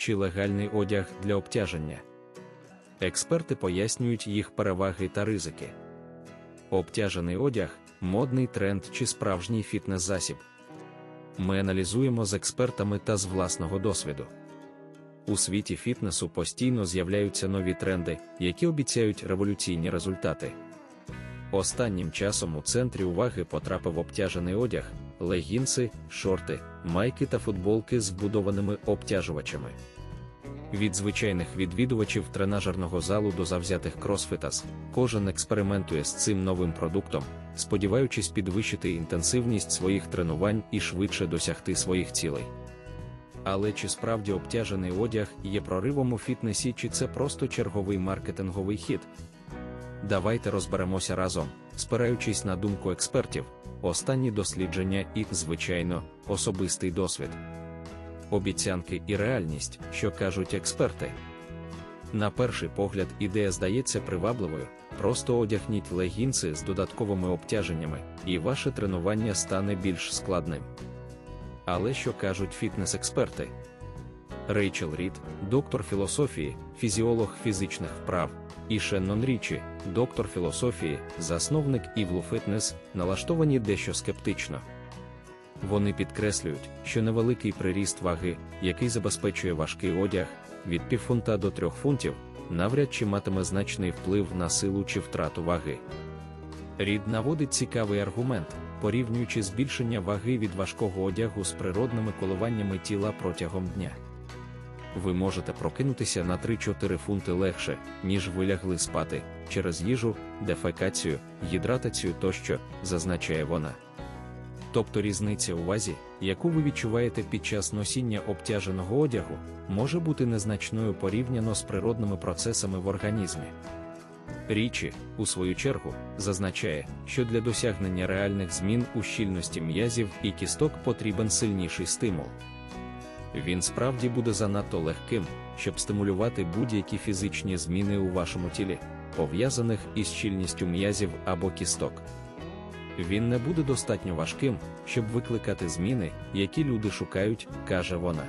чи легальний одяг для обтяження. Експерти пояснюють їх переваги та ризики. Обтяжений одяг модний тренд чи справжній фітнес-засіб. Ми аналізуємо з експертами та з власного досвіду. У світі фітнесу постійно з'являються нові тренди, які обіцяють революційні результати. Останнім часом у центрі уваги потрапив обтяжений одяг, легінси, шорти, майки та футболки з вбудованими обтяжувачами. Від звичайних відвідувачів тренажерного залу до завзятих кросфітас, кожен експериментує з цим новим продуктом, сподіваючись підвищити інтенсивність своїх тренувань і швидше досягти своїх цілей. Але чи справді обтяжений одяг є проривом у фітнесі, чи це просто черговий маркетинговий хід? Давайте розберемося разом, спираючись на думку експертів, останні дослідження і, звичайно, особистий досвід. Обіцянки і реальність, що кажуть експерти. На перший погляд, ідея здається привабливою, просто одягніть легінси з додатковими обтяженнями, і ваше тренування стане більш складним. Але що кажуть фітнес-експерти? Рейчел Рід, доктор філософії, фізіолог фізичних вправ, і Шеннон Річі, доктор філософії, засновник Івлу Фітнес, налаштовані дещо скептично. Вони підкреслюють, що невеликий приріст ваги, який забезпечує важкий одяг від півфунта до трьох фунтів, навряд чи матиме значний вплив на силу чи втрату ваги. Рід наводить цікавий аргумент, порівнюючи збільшення ваги від важкого одягу з природними коливаннями тіла протягом дня. Ви можете прокинутися на 3-4 фунти легше, ніж ви лягли спати, через їжу, дефекацію, гідратацію тощо, зазначає вона. Тобто різниця у вазі, яку ви відчуваєте під час носіння обтяженого одягу, може бути незначною порівняно з природними процесами в організмі. Річі, у свою чергу, зазначає, що для досягнення реальних змін у щільності м'язів і кісток потрібен сильніший стимул. Він справді буде занадто легким, щоб стимулювати будь-які фізичні зміни у вашому тілі, пов'язаних із щільністю м'язів або кісток. Він не буде достатньо важким, щоб викликати зміни, які люди шукають, каже вона.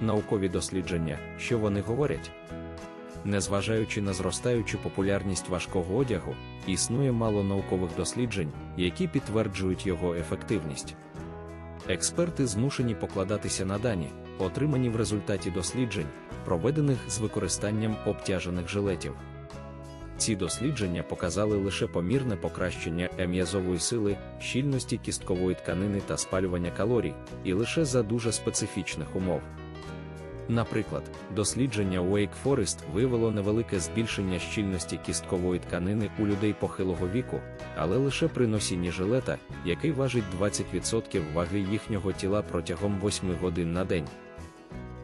Наукові дослідження, що вони говорять. Незважаючи на зростаючу популярність важкого одягу, існує мало наукових досліджень, які підтверджують його ефективність. Експерти змушені покладатися на дані, отримані в результаті досліджень, проведених з використанням обтяжених жилетів. Ці дослідження показали лише помірне покращення м'язової сили, щільності кісткової тканини та спалювання калорій, і лише за дуже специфічних умов. Наприклад, дослідження Wake Forest виявило невелике збільшення щільності кісткової тканини у людей похилого віку, але лише при носінні жилета, який важить 20% ваги їхнього тіла протягом 8 годин на день.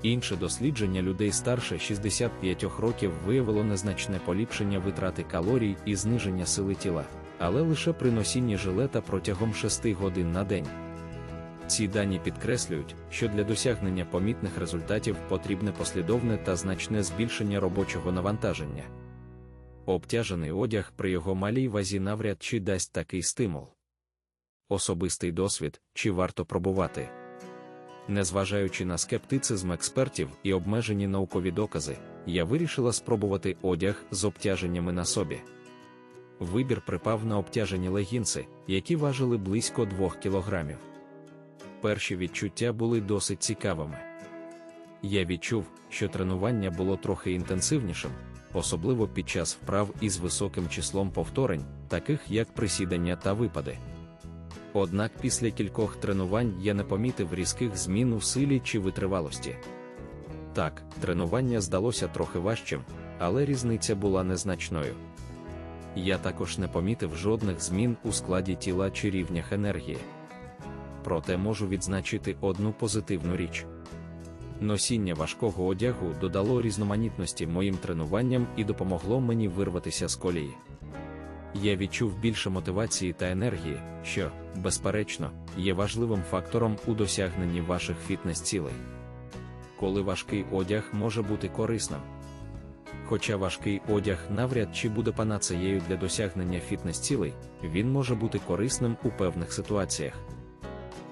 Інше дослідження людей старше 65 років виявило незначне поліпшення витрати калорій і зниження сили тіла, але лише при носінні жилета протягом 6 годин на день. Ці дані підкреслюють, що для досягнення помітних результатів потрібне послідовне та значне збільшення робочого навантаження. Обтяжений одяг при його малій вазі навряд чи дасть такий стимул. Особистий досвід чи варто пробувати. Незважаючи на скептицизм експертів і обмежені наукові докази, я вирішила спробувати одяг з обтяженнями на собі. Вибір припав на обтяжені легінси, які важили близько 2 кілограмів. Перші відчуття були досить цікавими. Я відчув, що тренування було трохи інтенсивнішим, особливо під час вправ із високим числом повторень, таких як присідання та випади. Однак після кількох тренувань я не помітив різких змін у силі чи витривалості. Так, тренування здалося трохи важчим, але різниця була незначною. Я також не помітив жодних змін у складі тіла чи рівнях енергії. Проте можу відзначити одну позитивну річ. Носіння важкого одягу додало різноманітності моїм тренуванням і допомогло мені вирватися з колії. Я відчув більше мотивації та енергії, що, безперечно, є важливим фактором у досягненні ваших фітнес-цілей. Коли важкий одяг може бути корисним. Хоча важкий одяг навряд чи буде панацеєю для досягнення фітнес-цілей, він може бути корисним у певних ситуаціях.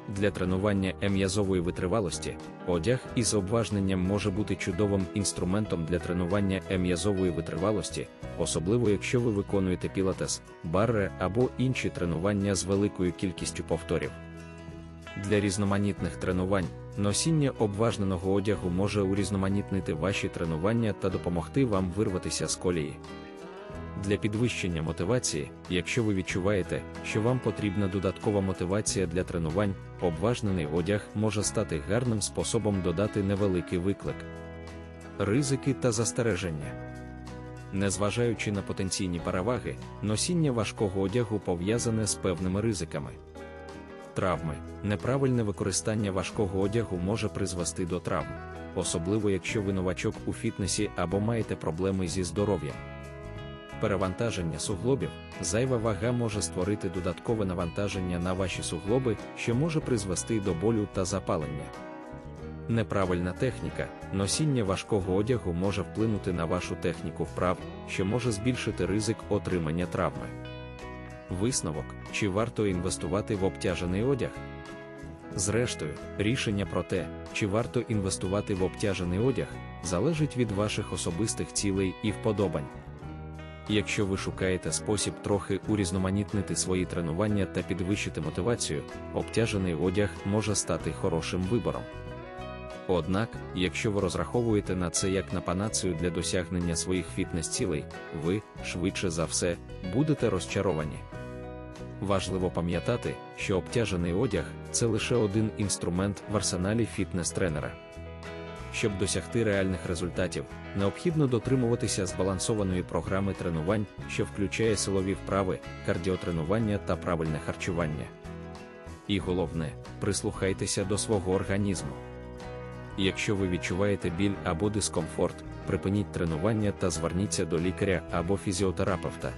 Для тренування м'язової витривалості одяг із обважненням може бути чудовим інструментом для тренування м'язової витривалості, особливо якщо ви виконуєте пілатес, барре або інші тренування з великою кількістю повторів. Для різноманітних тренувань носіння обважненого одягу може урізноманітнити ваші тренування та допомогти вам вирватися з колії. Для підвищення мотивації, якщо ви відчуваєте, що вам потрібна додаткова мотивація для тренувань, обважнений одяг може стати гарним способом додати невеликий виклик. Ризики та застереження. Незважаючи на потенційні переваги, носіння важкого одягу пов'язане з певними ризиками. Травми, неправильне використання важкого одягу може призвести до травм, особливо якщо ви новачок у фітнесі або маєте проблеми зі здоров'ям. Перевантаження суглобів, зайва вага може створити додаткове навантаження на ваші суглоби, що може призвести до болю та запалення. Неправильна техніка, носіння важкого одягу може вплинути на вашу техніку вправ, що може збільшити ризик отримання травми. Висновок, чи варто інвестувати в обтяжений одяг? Зрештою, рішення про те, чи варто інвестувати в обтяжений одяг, залежить від ваших особистих цілей і вподобань. Якщо ви шукаєте спосіб трохи урізноманітнити свої тренування та підвищити мотивацію, обтяжений одяг може стати хорошим вибором. Однак, якщо ви розраховуєте на це як на панацію для досягнення своїх фітнес-цілей, ви, швидше за все, будете розчаровані. Важливо пам'ятати, що обтяжений одяг це лише один інструмент в арсеналі фітнес-тренера. Щоб досягти реальних результатів, необхідно дотримуватися збалансованої програми тренувань, що включає силові вправи, кардіотренування та правильне харчування. І головне, прислухайтеся до свого організму. Якщо ви відчуваєте біль або дискомфорт, припиніть тренування та зверніться до лікаря або фізіотерапевта.